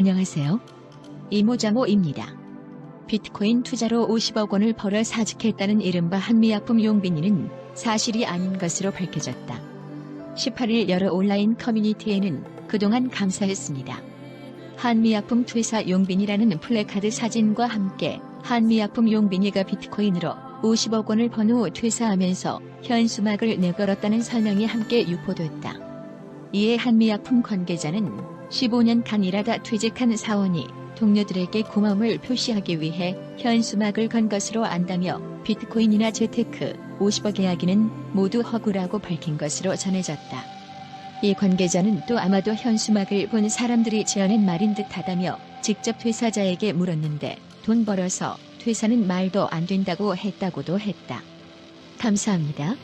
안녕하세요. 이모자모입니다. 비트코인 투자로 50억 원을 벌어 사직했다는 이른바 한미약품 용빈이는 사실이 아닌 것으로 밝혀졌다. 18일 여러 온라인 커뮤니티에는 그동안 감사했습니다. 한미약품 퇴사 용빈이라는 플래카드 사진과 함께 한미약품 용빈이가 비트코인으로 50억 원을 번 후 퇴사하면서 현수막을 내걸었다는 설명이 함께 유포됐다. 이에 한미약품 관계자는 15년간 일하다 퇴직한 사원이 동료들에게 고마움을 표시하기 위해 현수막을 건 것으로 안다며 비트코인이나 재테크 50억 이야기는 모두 허구라고 밝힌 것으로 전해졌다. 이 관계자는 또 아마도 현수막을 본 사람들이 지어낸 말인 듯하다며 직접 퇴사자에게 물었는데 돈 벌어서 퇴사는 말도 안 된다고 했다고도 했다. 감사합니다.